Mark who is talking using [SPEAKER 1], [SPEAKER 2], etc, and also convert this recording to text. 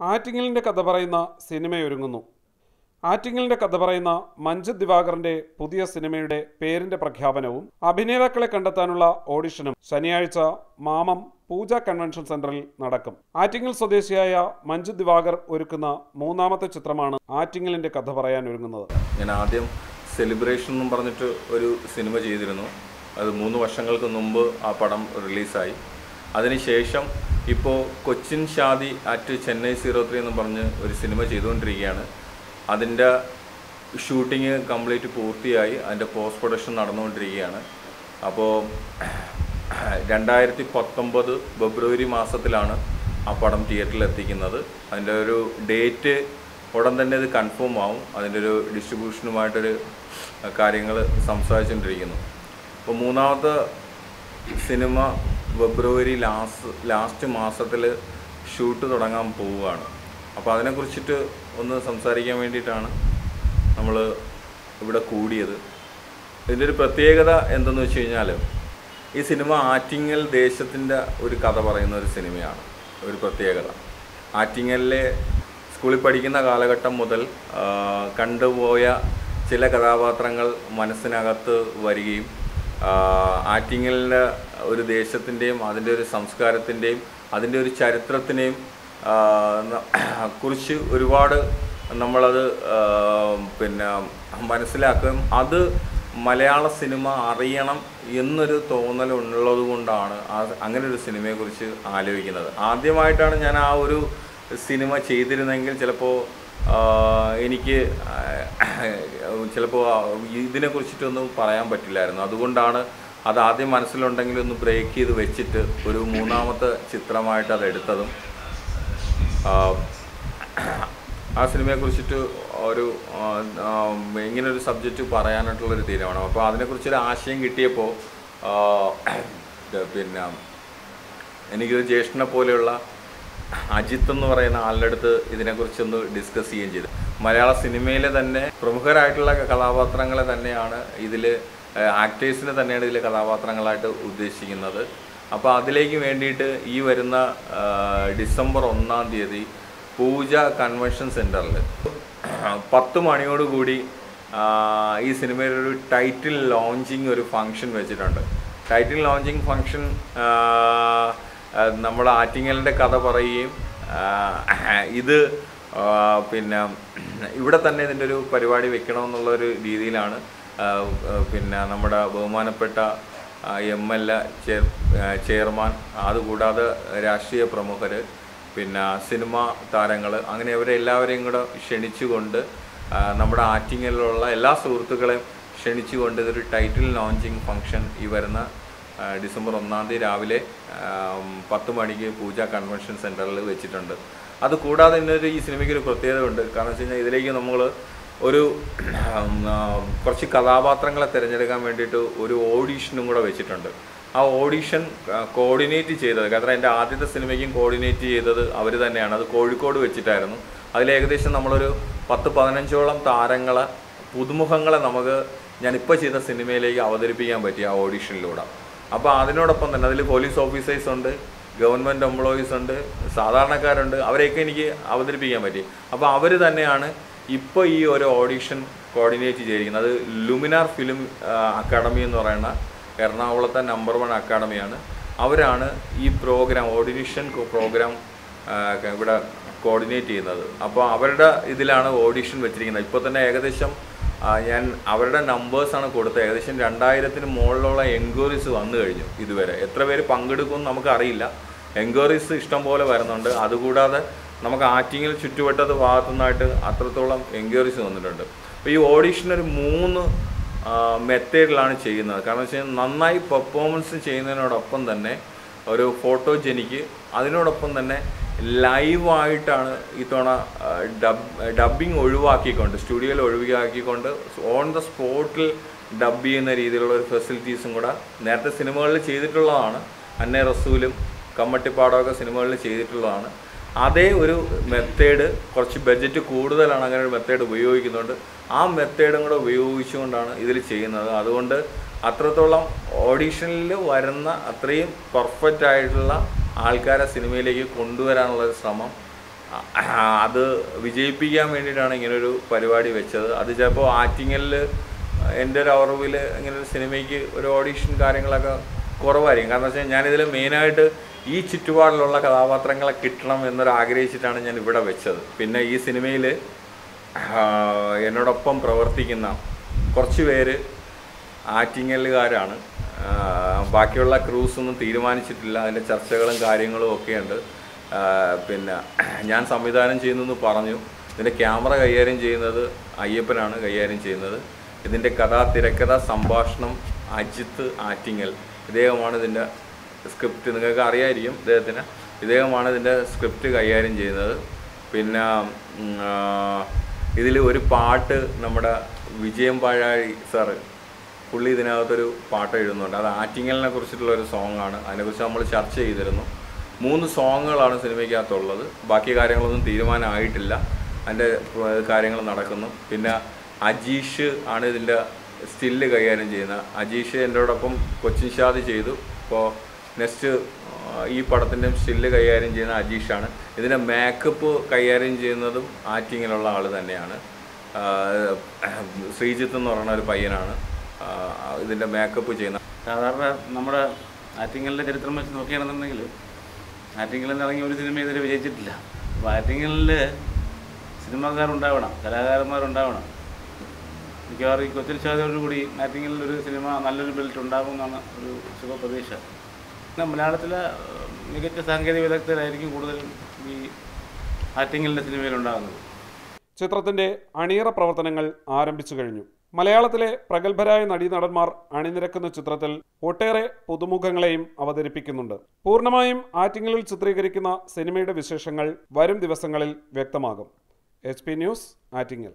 [SPEAKER 1] ആറ്റിങ്ങലിന്റെ കഥ പറയുന്ന സിനിമയൊരുങ്ങുന്നു. ആറ്റിങ്ങലിന്റെ കഥ പറയുന്ന മഞ്ജു ദിവാകറിന്റെ പുതിയ സിനിമയുടെ പേരിന്റെ പ്രഖ്യാപനവും അഭിനേതാക്കളെ കണ്ടെത്താനുള്ള ഓഡിഷനും ശനിയാഴ്ച മാമം പൂജ കൺവെൻഷൻ സെന്ററിൽ നടക്കും. ആറ്റിങ്ങൽ സ്വദേശിയായ മഞ്ജു ദിവാകർ ഒരുക്കുന്ന മൂന്നാമത്തെ ചിത്രമാണ് ആറ്റിങ്ങലിന്റെ കഥ പറയാൻ ഒരുങ്ങുന്നത്
[SPEAKER 2] ഞാൻ ആദ്യം സെലിബ്രേഷൻ എന്നും പറഞ്ഞിട്ട് ഒരു സിനിമ ചെയ്തിരുന്നു. അത് മൂന്ന് വർഷങ്ങൾക്ക് മുമ്പ് ആ പടം റിലീസായി. അതിനുശേഷം ഇപ്പോൾ Cochin Shaadi at Chennai zero three എന്ന് പറഞ്ഞ് ഒരു സിനിമ ചെയ്തുകൊണ്ടിരിക്കുകയാണ്. അതിന്റെ ഷൂട്ടിങ് കംപ്ലീറ്റ് പൂർത്തിയായി. അതിന്റെ പോസ്റ്റ് പ്രൊഡക്ഷൻ നടന്നുകൊണ്ടിരിക്കുകയാണ്. അപ്പോൾ രണ്ടായിരത്തി പത്തൊമ്പത് ഫെബ്രുവരി മാസത്തിലാണ് ആ പടം തിയേറ്ററിൽ എത്തിക്കുന്നത്. അതിന്റെ ഒരു ഡേറ്റ് ഉടൻ തന്നെ ഇത് കൺഫേം ആവും. അതിന്റെ ഒരു ഡിസ്ട്രിബ്യൂഷനുമായിട്ടൊരു കാര്യങ്ങൾ സംസാരിച്ചുകൊണ്ടിരിക്കുന്നു അപ്പോൾ മൂന്നാമത്തെ സിനിമ ഫെബ്രുവരി ലാസ്റ്റ് ലാസ്റ്റ് മാസത്തിൽ ഷൂട്ട് തുടങ്ങാൻ പോവുകയാണ്. അപ്പോൾ അതിനെക്കുറിച്ചിട്ട് ഒന്ന് സംസാരിക്കാൻ വേണ്ടിയിട്ടാണ് നമ്മൾ ഇവിടെ കൂടിയത്. ഇതിന്റെ ഒരു പ്രത്യേകത എന്തെന്ന് വെച്ച് കഴിഞ്ഞാൽ ഈ സിനിമ ആറ്റിങ്ങൽ ദേശത്തിന്റെ ഒരു കഥ പറയുന്ന ഒരു സിനിമയാണ്. ഒരു പ്രത്യേകത. ആറ്റിങ്ങലിലെ സ്കൂളിൽ പഠിക്കുന്ന കാലഘട്ടം മുതൽ കണ്ടുപോയ ചില കഥാപാത്രങ്ങൾ മനസ്സിനകത്ത് വരികയും ആറ്റിങ്ങലിന്റെ ഒരു ദേശത്തിന്റെയും അതിന്റെ ഒരു സംസ്കാരത്തിന്റെയും അതിന്റെ ഒരു ചരിത്രത്തിനെയും കുറിച്ച് ഒരുപാട് നമ്മളത് പിന്നെ മനസ്സിലാക്കുകയും അത് മലയാള സിനിമ അറിയണം എന്നൊരു തോന്നൽ ഉള്ളത് കൊണ്ടാണ് അങ്ങനെ ഒരു സിനിമയെക്കുറിച്ച് ആലോചിക്കുന്നത്. ആദ്യമായിട്ടാണ് ഞാൻ ആ ഒരു സിനിമ ചെയ്തിരുന്നെങ്കിൽ ചിലപ്പോൾ എനിക്ക് ചിലപ്പോൾ ഇതിനെ കുറിച്ചിട്ടൊന്നും പറയാൻ പറ്റില്ലായിരുന്നു. അതുകൊണ്ടാണ് അത് ആദ്യം മനസ്സിലുണ്ടെങ്കിൽ ഒന്ന് ബ്രേക്ക് ചെയ്ത് വെച്ചിട്ട് ഒരു മൂന്നാമത്തെ ചിത്രമായിട്ട് അത് എടുത്തതും. ആ, സിനിമയെക്കുറിച്ചിട്ട് ഒരു ആ, ആ, ഇങ്ങനെ ഒരു സബ്ജക്റ്റ് പറയാനായിട്ടുള്ളൊരു തീരുമാനം. അപ്പോൾ അതിനെക്കുറിച്ചൊരു ആശയം കിട്ടിയപ്പോൾ പിന്നെ എനിക്കൊരു ജ്യേഷ്ഠനെ പോലെയുള്ള അജിത്ത് എന്ന് പറയുന്ന ആളുടെ അടുത്ത് ഇതിനെക്കുറിച്ചൊന്ന് ഡിസ്കസ് ചെയ്യുകയും ചെയ്തു. മലയാള സിനിമയിലെ തന്നെ പ്രമുഖരായിട്ടുള്ള കഥാപാത്രങ്ങളെ തന്നെയാണ് ഇതിൽ ആക്ടേഴ്സിനെ തന്നെയാണ് ഇതിലെ കഥാപാത്രങ്ങളായിട്ട് ഉദ്ദേശിക്കുന്നത്. അപ്പോൾ അതിലേക്ക് വേണ്ടിയിട്ട് ഈ വരുന്ന ഡിസംബർ ഒന്നാം തീയതി പൂജ കൺവെൻഷൻ സെന്ററിൽ പത്ത് മണിയോടുകൂടി ഈ സിനിമയുടെ ഒരു ടൈറ്റിൽ ലോഞ്ചിങ് ഒരു ഫങ്ഷൻ വെച്ചിട്ടുണ്ട്. ടൈറ്റിൽ ലോഞ്ചിങ് ഫംഗ്ഷൻ നമ്മുടെ ആറ്റിങ്ങലിന്റെ കഥ പറയുകയും ഇത് പിന്നെ ഇവിടെ തന്നെ ഇതിന്റെ ഒരു പരിപാടി വെക്കണമെന്നുള്ളൊരു രീതിയിലാണ് പിന്നെ നമ്മുടെ ബഹുമാനപ്പെട്ട M L A chair chairman അതുകൂടാതെ രാഷ്ട്രീയ പ്രമുഖർ പിന്നെ സിനിമാ താരങ്ങൾ അങ്ങനെ അവരെ എല്ലാവരെയും കൂടെ ക്ഷണിച്ചുകൊണ്ട് നമ്മുടെ ആറ്റിങ്ങലിലുള്ള എല്ലാ സുഹൃത്തുക്കളെയും ക്ഷണിച്ചുകൊണ്ട് ഇതൊരു ടൈറ്റിൽ ലോഞ്ചിങ് ഫംഗ്ഷൻ ഈ വരുന്ന ഡിസംബർ ഒന്നാം തീയതി രാവിലെ പത്ത് മണിക്ക് പൂജ കൺവെൻഷൻ സെന്ററിൽ വെച്ചിട്ടുണ്ട്. അത് കൂടാതെ ഇന്നൊരു ഈ സിനിമയ്ക്ക് ഒരു പ്രത്യേകത ഉണ്ട് കാരണം വെച്ച് കഴിഞ്ഞാൽ ഇതിലേക്ക് നമ്മൾ ഒരു കുറച്ച് കഥാപാത്രങ്ങളെ തിരഞ്ഞെടുക്കാൻ വേണ്ടിയിട്ട് ഒരു ഓഡീഷനും കൂടെ വെച്ചിട്ടുണ്ട്. ആ ഓഡീഷൻ കോർഡിനേറ്റ് ചെയ്തത് കാരണം എന്റെ ആദ്യത്തെ സിനിമയ്ക്കും കോർഡിനേറ്റ് ചെയ്തത് അവർ തന്നെയാണ്. അത് കോഴിക്കോട് വെച്ചിട്ടായിരുന്നു. അതിലേകദേശം നമ്മളൊരു പത്ത് പതിനഞ്ചോളം താരങ്ങളെ പുതുമുഖങ്ങളെ നമുക്ക് ഞാനിപ്പോൾ ചെയ്ത സിനിമയിലേക്ക് അവതരിപ്പിക്കാൻ പറ്റി ആ ഓഡീഷനിലൂടെ. അപ്പോൾ അതിനോടൊപ്പം തന്നെ അതിൽ പോലീസ് ഓഫീസേഴ്സ് ഉണ്ട് ഗവൺമെന്റ് എംപ്ലോയീസ് ഉണ്ട് സാധാരണക്കാരുണ്ട്. അവരെയൊക്കെ എനിക്ക് അവതരിപ്പിക്കാൻ പറ്റി. അപ്പോൾ അവർ തന്നെയാണ് ഇപ്പോൾ ഈ ഒരു ഓഡിഷൻ കോർഡിനേറ്റ് ചെയ്തിരിക്കുന്നത്. അത് ലുമിനാർ ഫിലിം അക്കാഡമി എന്ന് പറയുന്ന എറണാകുളത്തെ നമ്പർ വൺ അക്കാഡമിയാണ്. അവരാണ് ഈ പ്രോഗ്രാം ഓഡിഷൻ പ്രോഗ്രാം ഇവിടെ കോർഡിനേറ്റ് ചെയ്യുന്നത്. അപ്പോൾ അവരുടെ ഇതിലാണ് ഓഡിഷൻ വെച്ചിരിക്കുന്നത്. ഇപ്പോൾ തന്നെ ഏകദേശം ഞാൻ അവരുടെ നമ്പേഴ്സാണ് കൊടുത്തത്. ഏകദേശം രണ്ടായിരത്തിന് മുകളിലുള്ള എൻക്വയറീസ് വന്നു കഴിഞ്ഞു ഇതുവരെ. എത്ര പേര് പങ്കെടുക്കും നമുക്കറിയില്ല എൻക്വയറീസ് ഇഷ്ടം പോലെ വരുന്നുണ്ട്. അതുകൂടാതെ നമുക്ക് ആറ്റിങ്ങിൽ ചുറ്റുവട്ടത്ത് ഭാഗത്തുനിന്നായിട്ട് അത്രത്തോളം എൻക്വയറീസ് വന്നിട്ടുണ്ട്. അപ്പോൾ ഈ ഓഡീഷൻ ഒരു മൂന്ന് മെത്തേഡിലാണ് ചെയ്യുന്നത്. കാരണം വെച്ച് കഴിഞ്ഞാൽ നന്നായി പെർഫോമൻസ് ചെയ്യുന്നതിനോടൊപ്പം തന്നെ ഒരു ഫോട്ടോജനിക്ക് അതിനോടൊപ്പം തന്നെ ലൈവായിട്ടാണ് ഇത്തവണ ഡബ് ഡബ്ബിങ് ഒഴിവാക്കിക്കൊണ്ട് സ്റ്റുഡിയോയിൽ ഒഴിവാക്കിക്കൊണ്ട് ഓൺ ദ സ്പോട്ടിൽ ഡബ് ചെയ്യുന്ന രീതിയിലുള്ള ഒരു ഫെസിലിറ്റീസും കൂടെ നേരത്തെ സിനിമകളിൽ ചെയ്തിട്ടുള്ളതാണ്. അന്നേ റസൂലും കമ്മട്ടിപ്പാടമൊക്കെ സിനിമകളിൽ ചെയ്തിട്ടുള്ളതാണ്. അതേ ഒരു മെത്തേഡ് കുറച്ച് ബഡ്ജറ്റ് കൂടുതലാണ് അങ്ങനെ ഒരു മെത്തേഡ് ഉപയോഗിക്കുന്നുണ്ട് ആ മെത്തേഡും കൂടെ ഉപയോഗിച്ചുകൊണ്ടാണ് ഇതിൽ ചെയ്യുന്നത്. അതുകൊണ്ട് അത്രത്തോളം ഓഡീഷനിൽ വരുന്ന അത്രയും പെർഫെക്റ്റ് ആയിട്ടുള്ള ആൾക്കാരെ സിനിമയിലേക്ക് കൊണ്ടുവരാനുള്ള ശ്രമം അത് വിജയിപ്പിക്കാൻ വേണ്ടിയിട്ടാണ് ഇങ്ങനൊരു പരിപാടി വെച്ചത്. അത് ചിലപ്പോൾ ആറ്റിങ്ങലിൽ എന്റെ ഒരു അറിവിൽ ഇങ്ങനെ ഒരു സിനിമയ്ക്ക് ഒരു ഓഡീഷൻ കാര്യങ്ങളൊക്കെ കുറവായിരിക്കും. കാരണം വെച്ചാൽ ഞാനിതിൽ മെയിനായിട്ട് ഈ ചുറ്റുപാടിലുള്ള കഥാപാത്രങ്ങളെ കിട്ടണം എന്നൊരു ആഗ്രഹിച്ചിട്ടാണ് ഞാൻ ഇവിടെ വെച്ചത്. പിന്നെ ഈ സിനിമയിൽ എന്നോടൊപ്പം പ്രവർത്തിക്കുന്ന കുറച്ച് പേര് ആറ്റിങ്ങലുകാരാണ്. ബാക്കിയുള്ള ക്രൂസ് ഒന്നും തീരുമാനിച്ചിട്ടില്ല. അതിന്റെ ചർച്ചകളും കാര്യങ്ങളും ഒക്കെയുണ്ട്. പിന്നെ ഞാൻ സംവിധാനം ചെയ്യുന്നെന്ന് പറഞ്ഞു. ഇതിന്റെ ക്യാമറ കൈകാര്യം ചെയ്യുന്നത് അയ്യപ്പനാണ് കൈകാര്യം ചെയ്യുന്നത്. ഇതിന്റെ കഥ തിരക്കഥ സംഭാഷണം അജിത്ത് ആറ്റിങ്ങൽ. ഇദ്ദേഹമാണ് ഇതിന്റെ സ്ക്രിപ്റ്റ്. നിങ്ങൾക്ക് അറിയായിരിക്കും ഇദ്ദേഹത്തിന്. ഇദ്ദേഹമാണ് ഇതിന്റെ സ്ക്രിപ്റ്റ് കൈകാര്യം ചെയ്യുന്നത്. പിന്നെ ഇതിൽ ഒരു പാട്ട് നമ്മുടെ വിജയം പാഴാഴി സാറ് പുള്ളി ഇതിനകത്തൊരു പാട്ട് എഴുതുന്നുണ്ട്. അത് ആറ്റിങ്ങലിനെ കുറിച്ചിട്ടുള്ള ഒരു സോങ് ആണ് അതിനെക്കുറിച്ച് നമ്മൾ ചർച്ച ചെയ്തിരുന്നു. മൂന്ന് സോങ്ങുകളാണ് സിനിമയ്ക്കകത്തുള്ളത്. ബാക്കി കാര്യങ്ങളൊന്നും തീരുമാനമായിട്ടില്ല. അതിന്റെ കാര്യങ്ങൾ നടക്കുന്നു. പിന്നെ അജീഷ് ആണ് ഇതിന്റെ സ്റ്റില്ല് കൈകാര്യം ചെയ്യുന്നത്. അജീഷ് എന്റെയോടൊപ്പം കൊച്ചിൻ ഷാദി ചെയ്തു. ഇപ്പോൾ നെക്സ്റ്റ് ഈ പടത്തിന്റെ സ്റ്റില്ല് കൈകാര്യം ചെയ്യുന്ന അജീഷാണ്. ഇതിന്റെ മേക്കപ്പ് കൈകാര്യം ചെയ്യുന്നതും ആറ്റിങ്ങിലുള്ള ആൾ തന്നെയാണ്. ശ്രീജിത്ത് എന്ന് പറയുന്ന ഒരു പയ്യനാണ്. ഇതിന്റെ മേക്കപ്പ് ചെയ്യുന്ന
[SPEAKER 3] സാധാരണ നമ്മുടെ ആറ്റിങ്ങലിന്റെ ചരിത്രം വെച്ച് നോക്കുകയാണെന്നുണ്ടെങ്കിൽ ആറ്റിങ്ങലിൽ നിന്ന് ഇറങ്ങിയ ഒരു സിനിമ ഇതിൽ വിജയിച്ചിട്ടില്ല. അപ്പോൾ ആറ്റിങ്ങലിൽ സിനിമാക്കാരുണ്ടാവണം കലാകാരന്മാരുണ്ടാവണം. മിക്കവാറും ഈ കൊച്ചിൻ ശാഖയോടുകൂടി ആറ്റിങ്ങലിൽ ഒരു സിനിമ നല്ലൊരു ബിൽറ്റ് ഉണ്ടാകും എന്നാണ് ഒരു ശുഭപ്രതീക്ഷ. പിന്നെ മലയാളത്തിലെ മികച്ച സാങ്കേതിക വിദഗ്ധരായിരിക്കും കൂടുതലും ഈ ആറ്റിങ്ങലിന്റെ സിനിമയിലുണ്ടാകുന്നത്
[SPEAKER 1] ചിത്രത്തിന്റെ അണിയറ പ്രവർത്തനങ്ങൾ ആരംഭിച്ചു കഴിഞ്ഞു. മലയാളത്തിലെ പ്രഗത്ഭരായ നടീനടന്മാർ അണിനിരക്കുന്ന ചിത്രത്തിൽ ഒട്ടേറെ പുതുമുഖങ്ങളെയും അവതരിപ്പിക്കുന്നുണ്ട്. പൂർണമായും ആറ്റിങ്ങലിൽ ചിത്രീകരിക്കുന്ന സിനിമയുടെ വിശേഷങ്ങൾ വരും ദിവസങ്ങളിൽ വ്യക്തമാകും. H news Attingal.